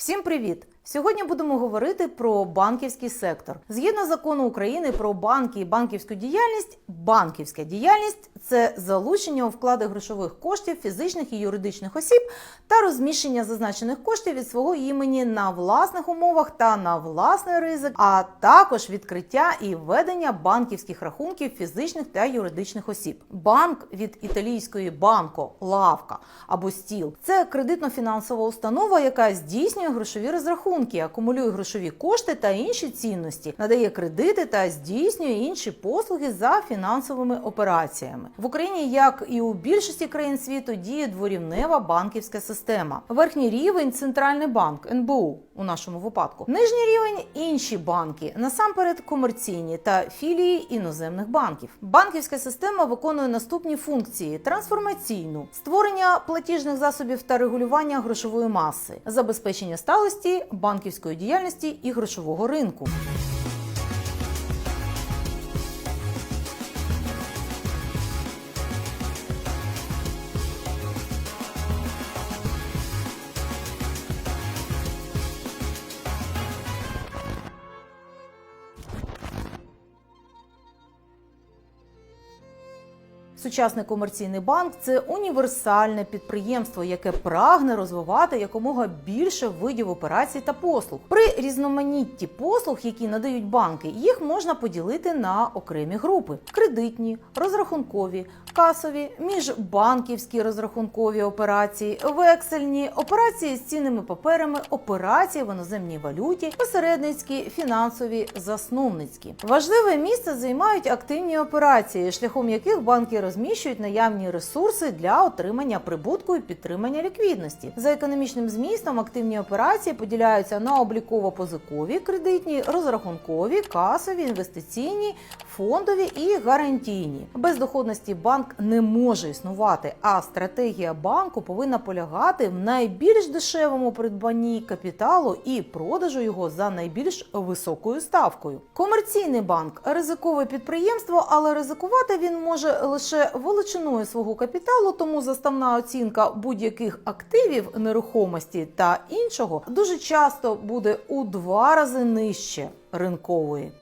Всім привіт! Сьогодні будемо говорити про банківський сектор. Згідно закону України про банки і банківську діяльність, банківська діяльність це залучення у вклади грошових коштів фізичних і юридичних осіб та розміщення зазначених коштів від свого імені на власних умовах та на власний ризик, а також відкриття і ведення банківських рахунків фізичних та юридичних осіб. Банк від італійської банко, лавка або стіл це кредитно-фінансова установа, яка здійснює грошові розрахунки, акумулює грошові кошти та інші цінності, надає кредити та здійснює інші послуги за фінансовими операціями. В Україні, як і у більшості країн світу, діє дворівнева банківська система. Верхній рівень центральний банк НБУ у нашому випадку. Нижній рівень інші банки, насамперед комерційні та філії іноземних банків. Банківська система виконує наступні функції: трансформаційну, створення платіжних засобів та регулювання грошової маси, забезпечення сталості банківської діяльності і грошового ринку. Сучасний комерційний банк це універсальне підприємство, яке прагне розвивати якомога більше видів операцій та послуг. При різноманітті послуг, які надають банки, їх можна поділити на окремі групи: кредитні, розрахункові, касові, міжбанківські розрахункові операції, вексельні, операції з цінними паперами, операції в іноземній валюті, посередницькі, фінансові, засновницькі. Важливе місце займають активні операції, шляхом яких банки розміщують наявні ресурси для отримання прибутку і підтримання ліквідності. За економічним змістом активні операції поділяються на обліково-позикові, кредитні, розрахункові, касові, інвестиційні, фондові і гарантійні. Без доходності банк не може існувати, а стратегія банку повинна полягати в найбільш дешевому придбанні капіталу і продажу його за найбільш високою ставкою. Комерційний банк ризикове підприємство, але ризикувати він може лише величиною свого капіталу, тому заставна оцінка будь-яких активів нерухомості та іншого дуже часто буде у два рази нижче ринкової.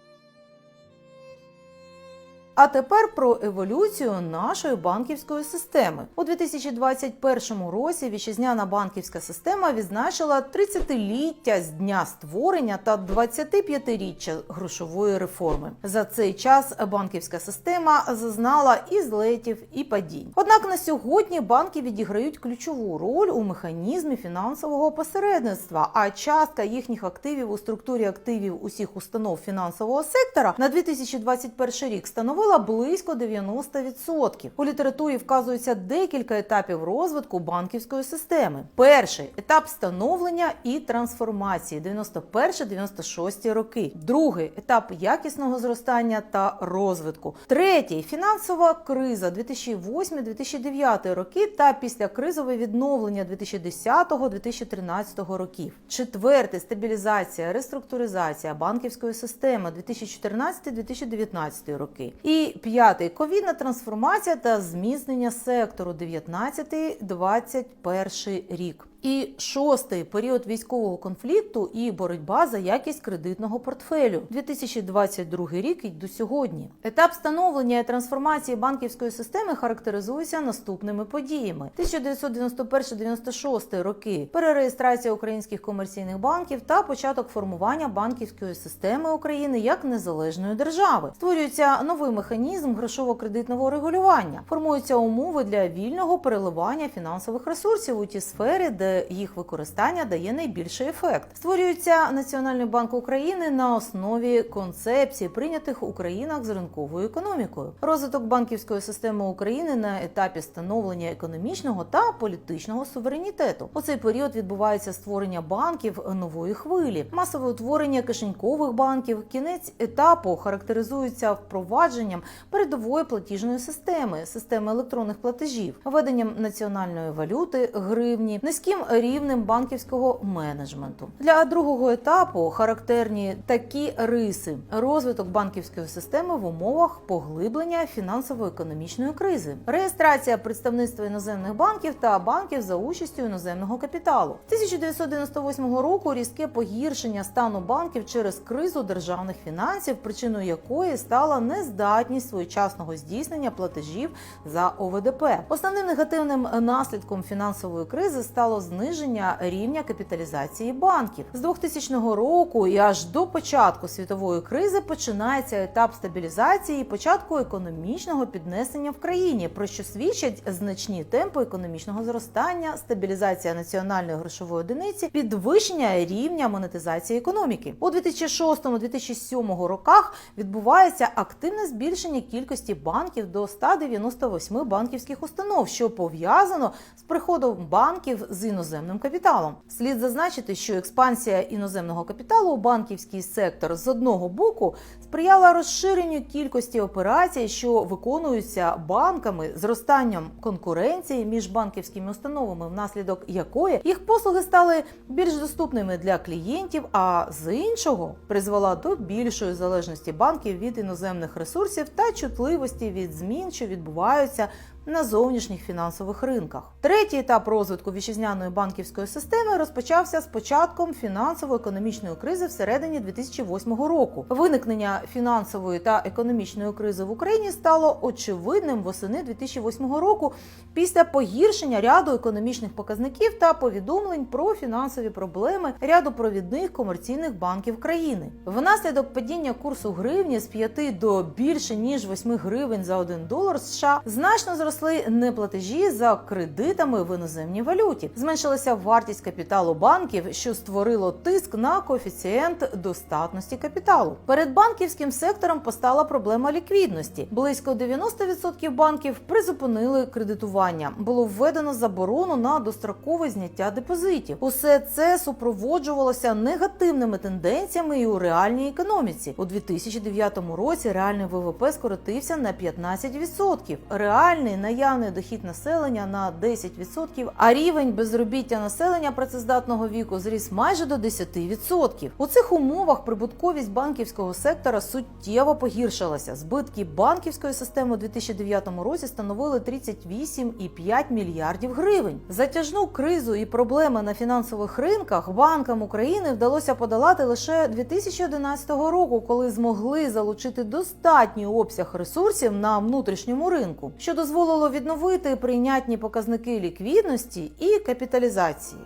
А тепер про еволюцію нашої банківської системи. У 2021 році вітчизняна банківська система відзначила 30-ліття з дня створення та 25-річчя грошової реформи. За цей час банківська система зазнала і злетів, і падінь. Однак на сьогодні банки відіграють ключову роль у механізмі фінансового посередництва, а частка їхніх активів у структурі активів усіх установ фінансового сектора на 2021 рік становила близько 90%. У літературі вказується декілька етапів розвитку банківської системи. Перший етап становлення і трансформації 91-96 роки. Другий етап якісного зростання та розвитку. Третій фінансова криза 2008-2009 роки та післякризове відновлення 2010-2013 років. Четвертий стабілізація, реструктуризація банківської системи 2014-2019 роки. І п'ятий ковідна трансформація та зміцнення сектору 19-21 рік. І шостий період військового конфлікту і боротьба за якість кредитного портфелю 2022 рік і до сьогодні. Етап становлення і трансформації банківської системи характеризується наступними подіями: 1991-96 роки, перереєстрація українських комерційних банків та початок формування банківської системи України як незалежної держави. Створюється новий механізм грошово-кредитного регулювання, формуються умови для вільного переливання фінансових ресурсів у ті сфери, де їх використання дає найбільший ефект. Створюється Національний банк України на основі концепцій, прийнятих у країнах з ринковою економікою. Розвиток банківської системи України на етапі становлення економічного та політичного суверенітету. У цей період відбувається створення банків нової хвилі, масове утворення кишенькових банків. Кінець етапу характеризується впровадженням передової платіжної системи, системи електронних платежів, введенням національної валюти, гривні, низьким низьким рівнем банківського менеджменту. Для другого етапу характерні такі риси: розвиток банківської системи в умовах поглиблення фінансово-економічної кризи, реєстрація представництва іноземних банків та банків за участю іноземного капіталу. З 1998 року різке погіршення стану банків через кризу державних фінансів, причиною якої стала нездатність своєчасного здійснення платежів за ОВДП. Основним негативним наслідком фінансової кризи стало зниження рівня капіталізації банків з 2000 року і аж до початку світової кризи починається етап стабілізації і початку економічного піднесення в країні, про що свідчать значні темпи економічного зростання, стабілізація національної грошової одиниці, підвищення рівня монетизації економіки у 2006-2007 роках. Відбувається активне збільшення кількості банків до 198 банківських установ, що пов'язано з приходом банків з іноземним капіталом. Слід зазначити, що експансія іноземного капіталу у банківський сектор з одного боку сприяла розширенню кількості операцій, що виконуються банками, зростанням конкуренції між банківськими установами, внаслідок якої їх послуги стали більш доступними для клієнтів, а з іншого призвела до більшої залежності банків від іноземних ресурсів та чутливості від змін, що відбуваються на зовнішніх фінансових ринках. Третій етап розвитку вітчизняної банківської системи розпочався з початком фінансово-економічної кризи всередині 2008 року. Виникнення фінансової та економічної кризи в Україні стало очевидним восени 2008 року після погіршення ряду економічних показників та повідомлень про фінансові проблеми ряду провідних комерційних банків країни. Внаслідок падіння курсу гривні з 5 до більше ніж 8 гривень за 1 долар США значно зросли неплатежі за кредитами в іноземній валюті. Зменшилася вартість капіталу банків, що створило тиск на коефіцієнт достатності капіталу. Перед банківським сектором постала проблема ліквідності. Близько 90% банків призупинили кредитування. Було введено заборону на дострокове зняття депозитів. Усе це супроводжувалося негативними тенденціями і у реальній економіці. У 2009 році реальний ВВП скоротився на 15%. Реальний наявний дохід населення на 10%, а рівень безробіття населення працездатного віку зріс майже до 10%. У цих умовах прибутковість банківського сектора суттєво погіршилася. Збитки банківської системи у 2009 році становили 38,5 мільярдів гривень. Затяжну кризу і проблеми на фінансових ринках банкам України вдалося подолати лише 2011 року, коли змогли залучити достатній обсяг ресурсів на внутрішньому ринку, що дозволило відновити прийнятні показники ліквідності і капіталізації.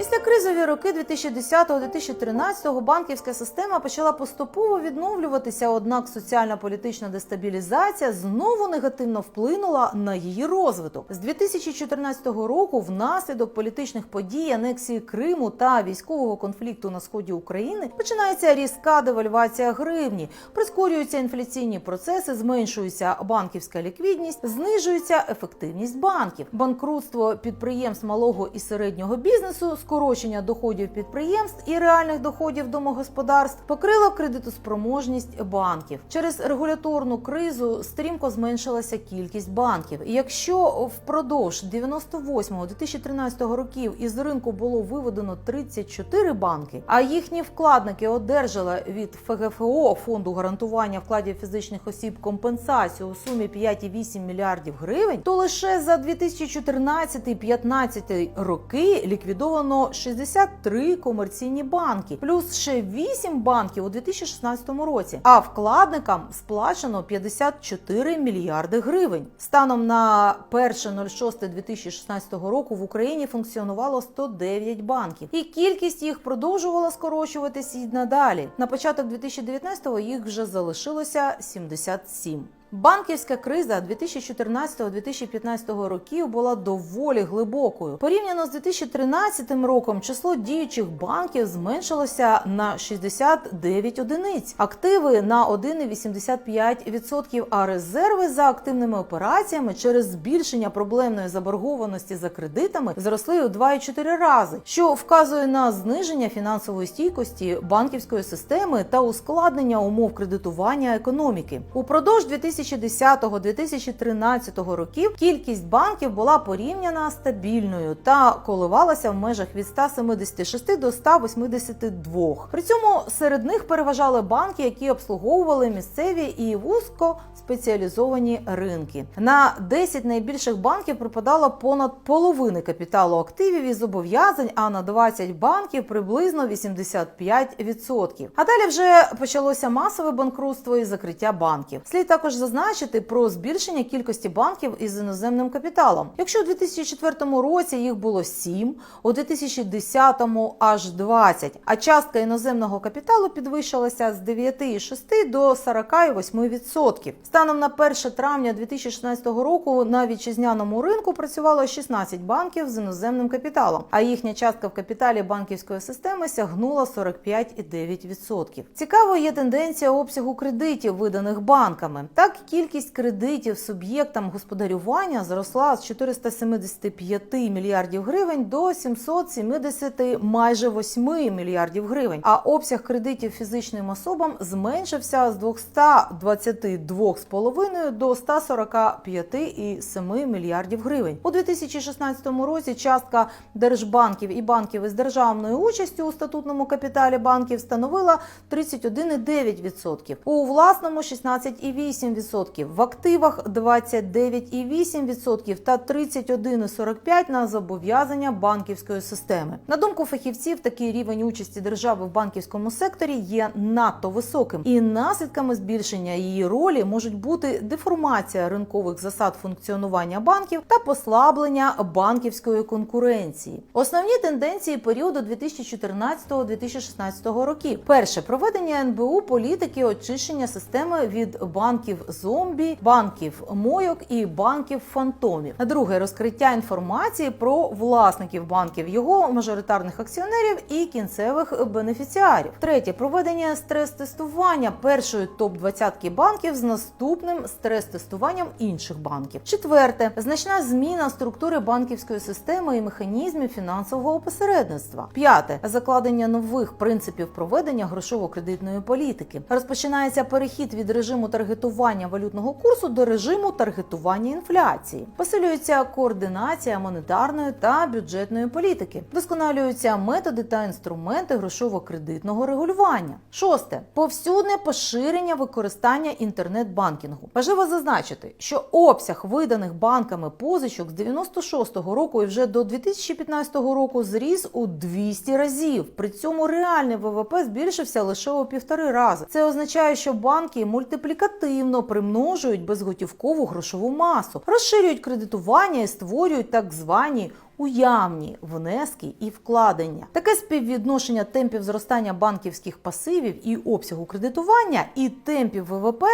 Після кризові роки 2010-2013 банківська система почала поступово відновлюватися однак соціально-політична дестабілізація знову негативно вплинула на її розвиток. З 2014 року, внаслідок політичних подій, анексії Криму та військового конфлікту на сході України, починається різка девальвація гривні, прискорюються інфляційні процеси, зменшується банківська ліквідність, знижується ефективність банків, банкрутство підприємств малого і середнього бізнесу скорочення доходів підприємств і реальних доходів домогосподарств покрило кредитоспроможність банків. Через регуляторну кризу стрімко зменшилася кількість банків. І Якщо впродовж 98-2013 років із ринку було виведено 34 банки, а їхні вкладники одержали від ФГФО фонду гарантування вкладів фізичних осіб компенсацію у сумі 5,8 мільярдів гривень, то лише за 2014-2015 роки ліквідовано 63 комерційні банки, плюс ще 8 банків у 2016 році. А вкладникам сплачено 54 мільярди гривень. Станом на 1.06.2016 року в Україні функціонувало 109 банків, і кількість їх продовжувала скорочуватися і надалі. На початок 2019-го їх вже залишилося 77. Банківська криза 2014-2015 років була доволі глибокою. Порівняно з 2013 роком число діючих банків зменшилося на 69 одиниць, активи на 1,85%, а резерви за активними операціями через збільшення проблемної заборгованості за кредитами зросли у 2,4 рази, що вказує на зниження фінансової стійкості банківської системи та ускладнення умов кредитування економіки. Упродовж 2000 2010-2013 років кількість банків була порівняна стабільною та коливалася в межах від 176 до 182. При цьому серед них переважали банки, які обслуговували місцеві і вузько спеціалізовані ринки. На 10 найбільших банків припадало понад половини капіталу активів і зобов'язань, а на 20 банків приблизно 85%. А далі вже почалося масове банкрутство і закриття банків. Слід також зазначити про збільшення кількості банків із іноземним капіталом. Якщо у 2004 році їх було 7, у 2010 аж 20, а частка іноземного капіталу підвищилася з 9,6 до 48%. Станом на 1 травня 2016 року на вітчизняному ринку працювало 16 банків з іноземним капіталом, а їхня частка в капіталі банківської системи сягнула 45,9%. Цікавою є тенденція обсягу кредитів, виданих банками. Так, кількість кредитів суб'єктам господарювання зросла з 475 мільярдів гривень до 770 майже 8 мільярдів гривень. А обсяг кредитів фізичним особам зменшився з 222,5 до 145,7 мільярдів гривень. У 2016 році частка держбанків і банків із державною участю у статутному капіталі банків становила 31,9%, у власному 16,8%, в активах 29,8% та 31,45% на зобов'язання банківської системи. На думку фахівців, такий рівень участі держави в банківському секторі є надто високим, і наслідками збільшення її ролі можуть бути деформація ринкових засад функціонування банків та послаблення банківської конкуренції. Основні тенденції періоду 2014-2016 років: перше проведення НБУ політики очищення системи від банків зомбі, банків мойок і банків фантомів. Друге розкриття інформації про власників банків, його мажоритарних акціонерів і кінцевих бенефіціарів. Третє проведення стрес-тестування першої топ 20 банків з наступним стрес-тестуванням інших банків. Четверте значна зміна структури банківської системи і механізмів фінансового посередництва. П'яте закладення нових принципів проведення грошово-кредитної політики. Розпочинається перехід від режиму таргетування валютного курсу до режиму таргетування інфляції. Посилюється координація монетарної та бюджетної політики. Вдосконалюються методи та інструменти грошово-кредитного регулювання. Шосте повсюдне поширення використання інтернет-банкінгу. Важливо зазначити, що обсяг виданих банками позичок з 96-го року і вже до 2015 року зріс у 200 разів. При цьому реальний ВВП збільшився лише у півтори рази. Це означає, що банки мультиплікативно примножують безготівкову грошову масу, розширюють кредитування і створюють так звані уявні внески і вкладення. Таке співвідношення темпів зростання банківських пасивів і обсягу кредитування і темпів ВВП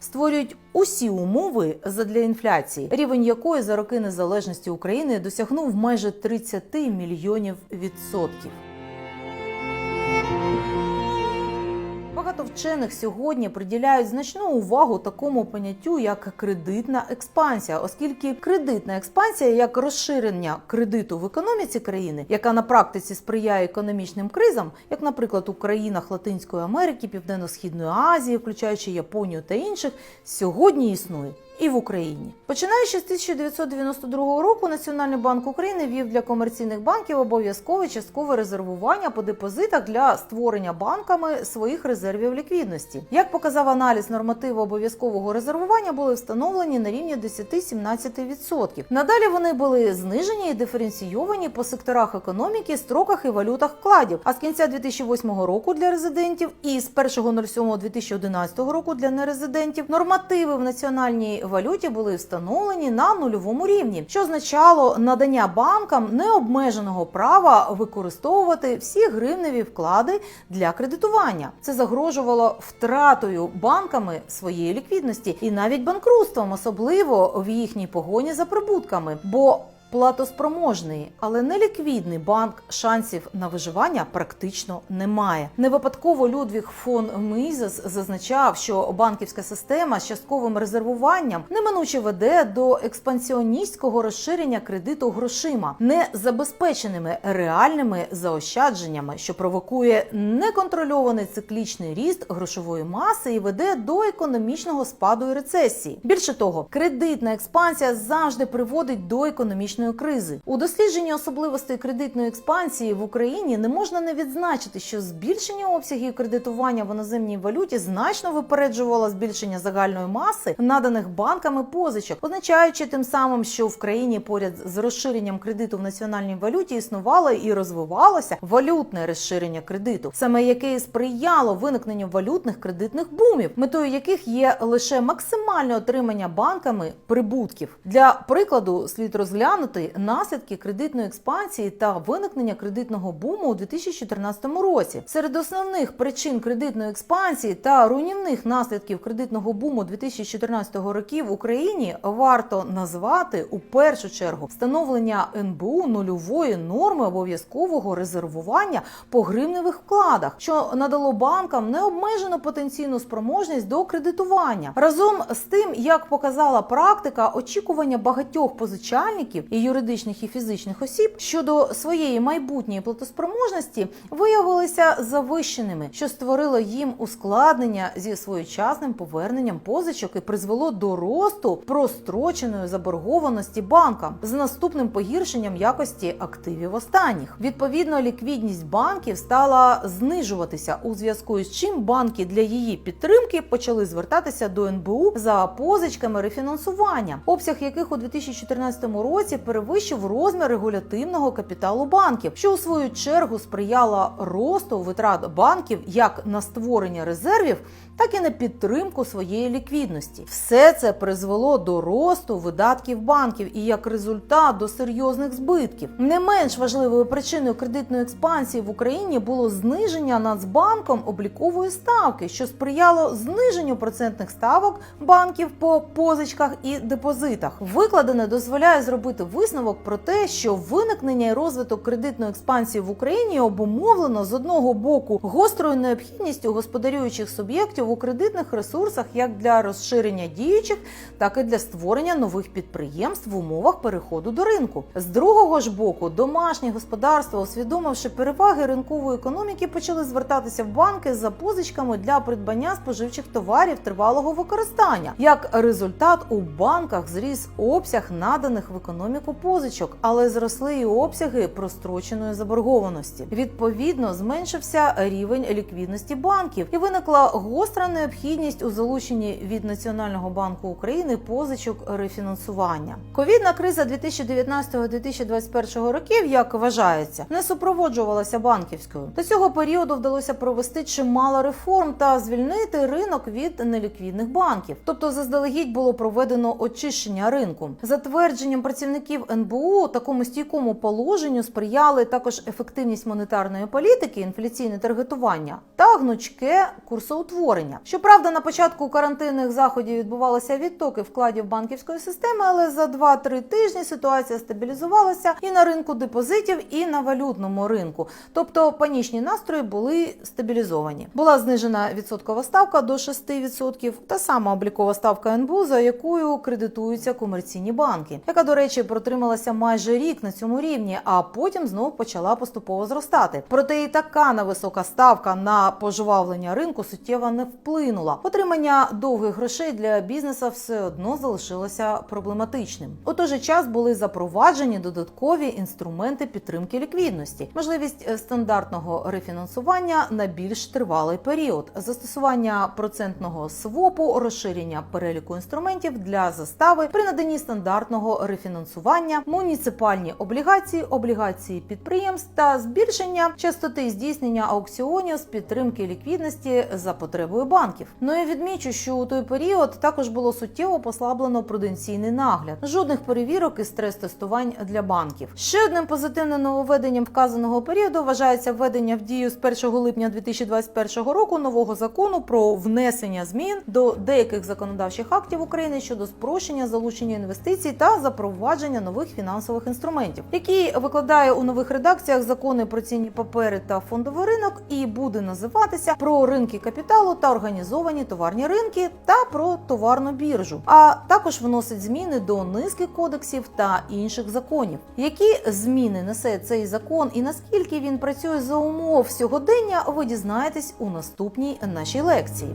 створюють усі умови задля інфляції, рівень якої за роки незалежності України досягнув майже 30 мільйонів відсотків. Багато вчених сьогодні приділяють значну увагу такому поняттю, як кредитна експансія, оскільки кредитна експансія як розширення кредиту в економіці країни, яка на практиці сприяє економічним кризам, як, наприклад, у країнах Латинської Америки, Південно-Східної Азії, включаючи Японію та інших, сьогодні існує. І в Україні, починаючи з 1992 року, Національний банк України вів для комерційних банків обов'язкове часткове резервування по депозитах для створення банками своїх резервів ліквідності. Як показав аналіз, нормативи обов'язкового резервування були встановлені на рівні 10-17%. Надалі вони були знижені і диференційовані по секторах економіки, строках і валютах вкладів. А з кінця 2008 року для резидентів і з 1.07.2011 року для нерезидентів нормативи в національній валюті були встановлені на нульовому рівні, що означало надання банкам необмеженого права використовувати всі гривневі вклади для кредитування. Це загрожувало втратою банками своєї ліквідності і навіть банкрутством, особливо в їхній погоні за прибутками. Бо платоспроможний, але не ліквідний банк шансів на виживання практично немає. Не випадково Людвіг фон Мізес зазначав, що банківська система з частковим резервуванням неминуче веде до експансіоністського розширення кредиту грошима, не забезпеченими реальними заощадженнями, що провокує неконтрольований циклічний ріст грошової маси і веде до економічного спаду і рецесії. Більше того, кредитна експансія завжди приводить до економічної кризи. У дослідженні особливостей кредитної експансії в Україні не можна не відзначити, що збільшення обсягів кредитування в іноземній валюті значно випереджувало збільшення загальної маси наданих банками позичок, означаючи тим самим, що в країні поряд з розширенням кредиту в національній валюті існувало і розвивалося валютне розширення кредиту, саме яке і сприяло виникненню валютних кредитних бумів, метою яких є лише максимальне отримання банками прибутків. Для прикладу слід розглянути наслідки кредитної експансії та виникнення кредитного буму у 2014 році. Серед основних причин кредитної експансії та руйнівних наслідків кредитного буму 2014 років в Україні варто назвати у першу чергу встановлення НБУ нульової норми обов'язкового резервування по гривневих вкладах, що надало банкам необмежену потенційну спроможність до кредитування. Разом з тим, як показала практика, очікування багатьох позичальників і юридичних і фізичних осіб щодо своєї майбутньої платоспроможності виявилися завищеними, що створило їм ускладнення зі своєчасним поверненням позичок і призвело до росту простроченої заборгованості банкам з наступним погіршенням якості активів останніх. Відповідно, ліквідність банків стала знижуватися у зв'язку із чим банки для її підтримки почали звертатися до НБУ за позичками рефінансування, обсяг яких у 2014 році перевищив розмір регулятивного капіталу банків, що у свою чергу сприяло росту витрат банків як на створення резервів, так і на підтримку своєї ліквідності. Все це призвело до росту видатків банків і як результат до серйозних збитків. Не менш важливою причиною кредитної експансії в Україні було зниження Нацбанком облікової ставки, що сприяло зниженню процентних ставок банків по позичках і депозитах. Викладене дозволяє зробити висновок про те, що виникнення і розвиток кредитної експансії в Україні обумовлено з одного боку гострою необхідністю господарюючих суб'єктів у кредитних ресурсах як для розширення діючих, так і для створення нових підприємств в умовах переходу до ринку. З другого ж боку, домашні господарства, усвідомивши переваги ринкової економіки, почали звертатися в банки за позичками для придбання споживчих товарів тривалого використання. Як результат, у банках зріс обсяг наданих в економіку позичок, але зросли і обсяги простроченої заборгованості. Відповідно, зменшився рівень ліквідності банків, і виникла гостра необхідність у залученні від Національного банку України позичок рефінансування. Ковідна криза 2019-2021 років, як вважається, не супроводжувалася банківською. До цього періоду вдалося провести чимало реформ та звільнити ринок від неліквідних банків. Тобто, заздалегідь було проведено очищення ринку. Затвердженням працівників НБУ такому стійкому положенню сприяли також ефективність монетарної політики, інфляційне таргетування та гнучке курсоутворення. Щоправда, на початку карантинних заходів відбувалися відтоки вкладів банківської системи, але за 2-3 тижні ситуація стабілізувалася і на ринку депозитів, і на валютному ринку. Тобто панічні настрої були стабілізовані. Була знижена відсоткова ставка до 6%, та сама облікова ставка НБУ, за якою кредитуються комерційні банки, яка, до речі, протрималася майже рік на цьому рівні, а потім знову почала поступово зростати. Проте і така невисока ставка на пожвавлення ринку суттєво не вплинула. Отримання довгих грошей для бізнесу все одно залишилося проблематичним. У той же час були запроваджені додаткові інструменти підтримки ліквідності, можливість е, стандартного рефінансування на більш тривалий період, застосування процентного свопу, розширення переліку інструментів для застави при наданні стандартного рефінансування, муніципальні облігації, облігації підприємств та збільшення частоти здійснення аукціонів з підтримки ліквідності за потребою банків. Ну і відмічу, що у той період також було суттєво послаблено пруденційний нагляд, жодних перевірок і стрес-тестувань для банків. Ще одним позитивним нововведенням вказаного періоду вважається введення в дію з 1 липня 2021 року нового закону про внесення змін до деяких законодавчих актів України щодо спрощення залучення інвестицій та запровадження нових фінансових інструментів, який викладає у нових редакціях закони про цінні папери та фондовий ринок, і буде називатися про ринки капіталу та організовані товарні ринки та про товарну біржу. А також вносить зміни до низки кодексів та інших законів. Які зміни несе цей закон і наскільки він працює за умов сьогодення, ви дізнаєтесь у наступній нашій лекції.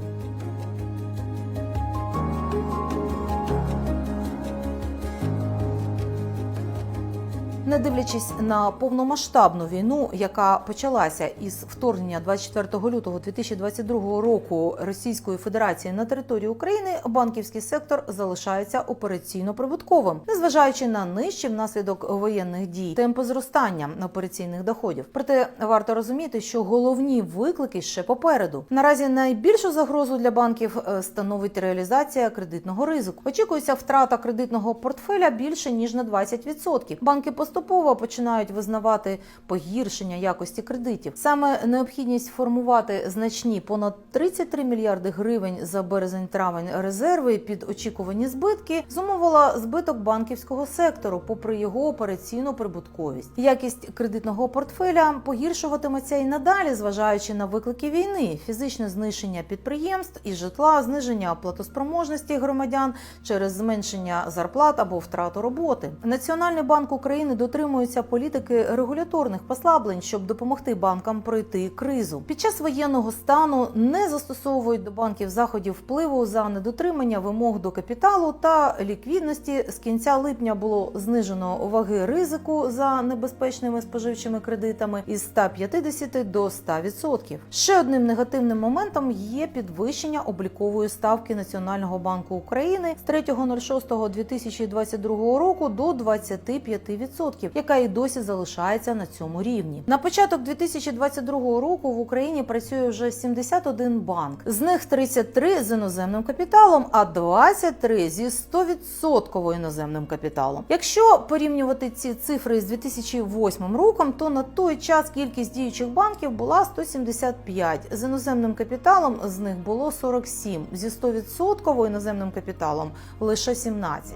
Не дивлячись на повномасштабну війну, яка почалася із вторгнення 24 лютого 2022 року Російської Федерації на територію України, банківський сектор залишається операційно прибутковим, незважаючи на нижчі внаслідок воєнних дій темпи зростання операційних доходів. Проте варто розуміти, що головні виклики ще попереду. Наразі найбільшу загрозу для банків е, становить реалізація кредитного ризику. Очікується втрата кредитного портфеля більше ніж на 20%. Банки поступово починають визнавати погіршення якості кредитів. Саме необхідність формувати значні понад 33 мільярди гривень за березень-травень резерви під очікувані збитки зумовила збиток банківського сектору, попри його операційну прибутковість. Якість кредитного портфеля погіршуватиметься і надалі, зважаючи на виклики війни, фізичне знищення підприємств і житла, зниження платоспроможності громадян через зменшення зарплат або втрату роботи. Національний банк України дотримується політики регуляторних послаблень, щоб допомогти банкам пройти кризу. Під час воєнного стану не застосовують до банків заходів впливу за недотримання вимог до капіталу та ліквідності. З кінця липня було знижено ваги ризику за небезпечними споживчими кредитами із 150 до 100%. Ще одним негативним моментом є підвищення облікової ставки Національного банку України з 3.06.2022 року до 25%, яка і досі залишається на цьому рівні. На початок 2022 року в Україні працює вже 71 банк, з них 33 з іноземним капіталом, а 23 зі 100% іноземним капіталом. Якщо порівнювати ці цифри з 2008 роком, то на той час кількість діючих банків була 175. З іноземним капіталом з них було 47, зі 100% іноземним капіталом лише 17.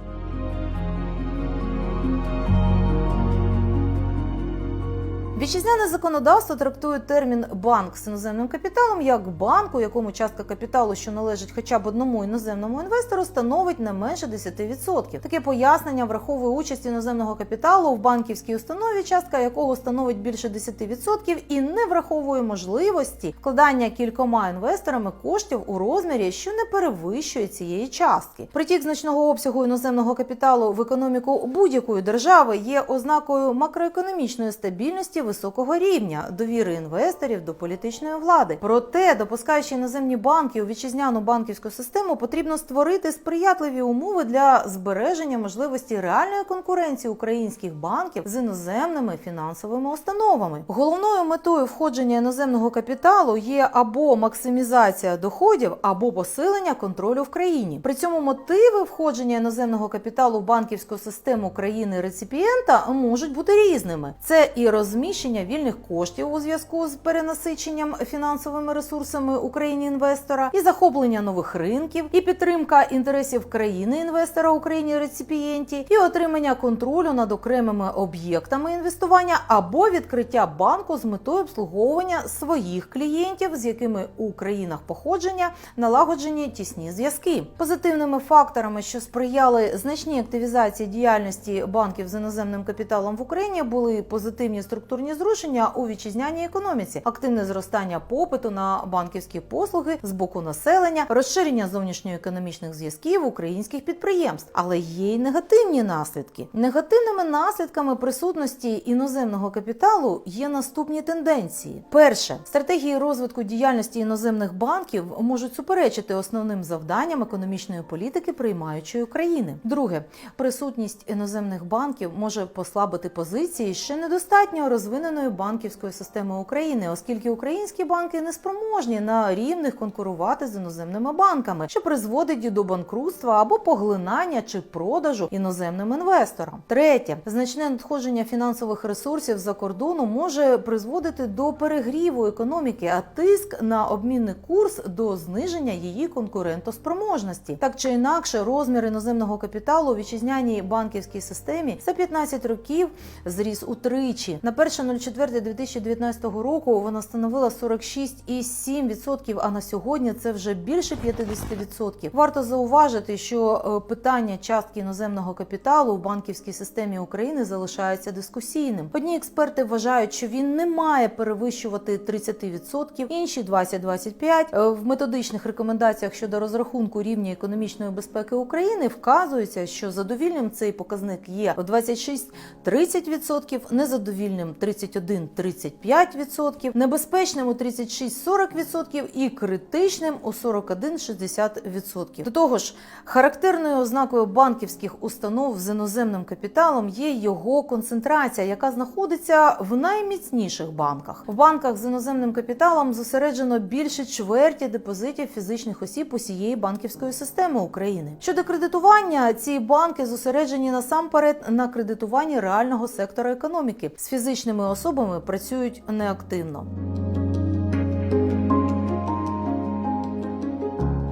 Вітчизняне законодавство трактує термін банк з іноземним капіталом як банк, у якому частка капіталу, що належить хоча б одному іноземному інвестору, становить не менше 10%. Таке пояснення враховує участь іноземного капіталу в банківській установі, частка якого становить більше 10%, і не враховує можливості вкладання кількома інвесторами коштів у розмірі, що не перевищує цієї частки. Притік значного обсягу іноземного капіталу в економіку будь-якої держави є ознакою макроекономічної стабільності високого рівня довіри інвесторів до політичної влади. Проте, допускаючи іноземні банки у вітчизняну банківську систему, потрібно створити сприятливі умови для збереження можливості реальної конкуренції українських банків з іноземними фінансовими установами. Головною метою входження іноземного капіталу є або максимізація доходів, або посилення контролю в країні. При цьому мотиви входження іноземного капіталу в банківську систему країни реципієнта можуть бути різними. Це і розміщення вільних коштів у зв'язку з перенасиченням фінансовими ресурсами Україні інвестора, і захоплення нових ринків, і підтримка інтересів країни інвестора Україні реципієнті, і отримання контролю над окремими об'єктами інвестування або відкриття банку з метою обслуговування своїх клієнтів, з якими у країнах походження налагоджені тісні зв'язки. Позитивними факторами, що сприяли значній активізації діяльності банків з іноземним капіталом в Україні, були позитивні структурні зрушення у вітчизняній економіці, активне зростання попиту на банківські послуги з боку населення, розширення зовнішньоекономічних зв'язків українських підприємств, але є й негативні наслідки. Негативними наслідками присутності іноземного капіталу є наступні тенденції: перше стратегії розвитку діяльності іноземних банків можуть суперечити основним завданням економічної політики приймаючої країни. Друге, присутність іноземних банків може послабити позиції ще недостатньо розвинених розвиненої банківської системи України, оскільки українські банки не спроможні на рівних конкурувати з іноземними банками, що призводить до банкрутства або поглинання чи продажу іноземним інвесторам. Третє значне надходження фінансових ресурсів за кордону може призводити до перегріву економіки, а тиск на обмінний курс до зниження її конкурентоспроможності. Так чи інакше, розмір іноземного капіталу у вітчизняній банківській системі за 15 років зріс утричі. На 1.04.2019 року вона становила 46,7%, а на сьогодні це вже більше 50%. Варто зауважити, що е, питання частки іноземного капіталу у банківській системі України залишається дискусійним. Одні експерти вважають, що він не має перевищувати 30%, інші 20-25%. Е, В методичних рекомендаціях щодо розрахунку рівня економічної безпеки України вказується, що задовільним цей показник є 26-30%, незадовільним 31-35%, небезпечним у 36-40% і критичним у 41-60%. До того ж, характерною ознакою банківських установ з іноземним капіталом є його концентрація, яка знаходиться в найміцніших банках. В банках з іноземним капіталом зосереджено більше чверті депозитів фізичних осіб усієї банківської системи України. Щодо кредитування, ці банки зосереджені насамперед на кредитуванні реального сектора економіки. З фізичними особами працюють неактивно.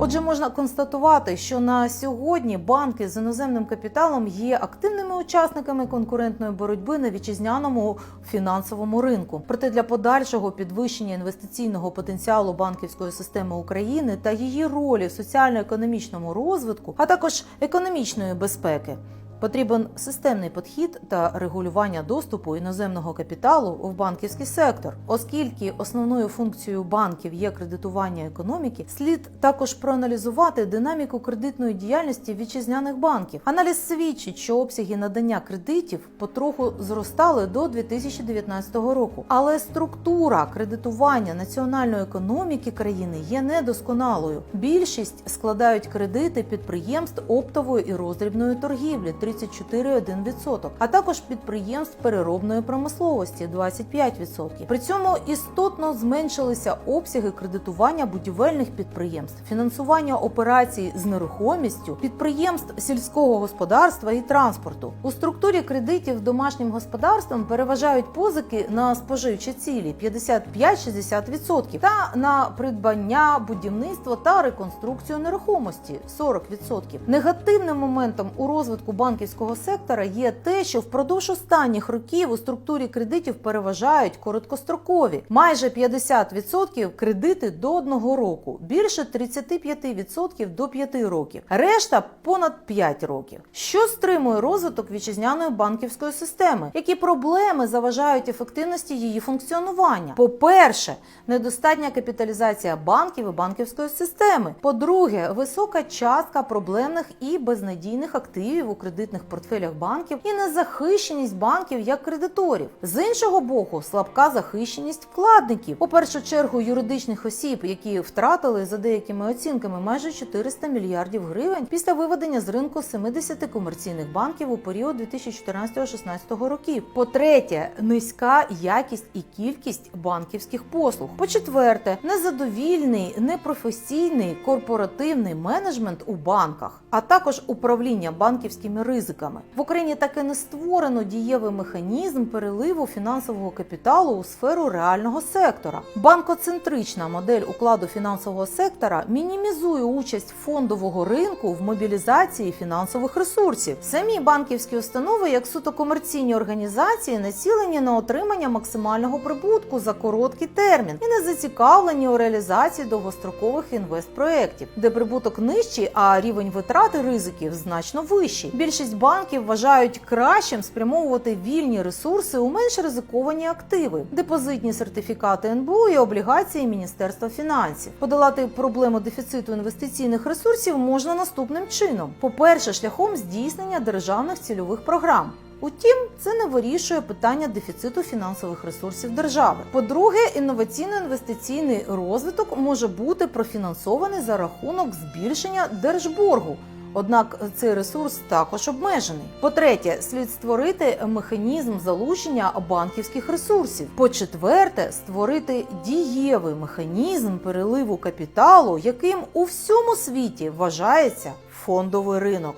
Отже, можна констатувати, що на сьогодні банки з іноземним капіталом є активними учасниками конкурентної боротьби на вітчизняному фінансовому ринку. Проте для подальшого підвищення інвестиційного потенціалу банківської системи України та її ролі в соціально-економічному розвитку, а також економічної безпеки. Потрібен системний підхід та регулювання доступу іноземного капіталу в банківський сектор, оскільки основною функцією банків є кредитування економіки, слід також проаналізувати динаміку кредитної діяльності вітчизняних банків. Аналіз свідчить, що обсяги надання кредитів потроху зростали до 2019 року, але структура кредитування національної економіки країни є недосконалою. Більшість складають кредити підприємств оптової і роздрібної торгівлі 34,1%, а також підприємств переробної промисловості 25%. При цьому істотно зменшилися обсяги кредитування будівельних підприємств, фінансування операцій з нерухомістю, підприємств сільського господарства і транспорту. У структурі кредитів домашнім господарствам переважають позики на споживчі цілі 55-60% та на придбання, будівництво та реконструкцію нерухомості 40%. Негативним моментом у розвитку банківського сектора є те, що впродовж останніх років у структурі кредитів переважають короткострокові, майже 50% кредити до одного року, більше 35% до 5 років, решта понад 5 років. Що стримує розвиток вітчизняної банківської системи? Які проблеми заважають ефективності її функціонування? По-перше, недостатня капіталізація банків і банківської системи. По-друге, висока частка проблемних і безнадійних активів у кредитних портфелях банків і незахищеність банків як кредиторів. З іншого боку, слабка захищеність вкладників. У першу чергу юридичних осіб, які втратили за деякими оцінками майже 400 мільярдів гривень після виведення з ринку 70 комерційних банків у період 2014-2016 років. По-третє, низька якість і кількість банківських послуг. По-четверте, незадовільний, непрофесійний корпоративний менеджмент у банках, а також управління банківськими ризиками. В Україні так і не створено дієвий механізм переливу фінансового капіталу у сферу реального сектора. Банкоцентрична модель укладу фінансового сектора мінімізує участь фондового ринку в мобілізації фінансових ресурсів. Самі банківські установи, як суто комерційні організації, націлені на отримання максимального прибутку за короткий термін і не зацікавлені у реалізації довгострокових інвестпроєктів, де прибуток нижчий, а рівень витрат і ризиків значно вищий. Більшість банків вважають кращим спрямовувати вільні ресурси у менш ризиковані активи, депозитні сертифікати НБУ і облігації Міністерства фінансів. Подолати проблему дефіциту інвестиційних ресурсів можна наступним чином: по-перше, шляхом здійснення державних цільових програм. Утім, це не вирішує питання дефіциту фінансових ресурсів держави. По-друге, інноваційно-інвестиційний розвиток може бути профінансований за рахунок збільшення держборгу Однак цей ресурс також обмежений. По-третє, слід створити механізм залучення банківських ресурсів. По-четверте, створити дієвий механізм переливу капіталу, яким у всьому світі вважається фондовий ринок.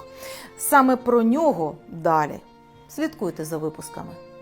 Саме про нього далі. Слідкуйте за випусками.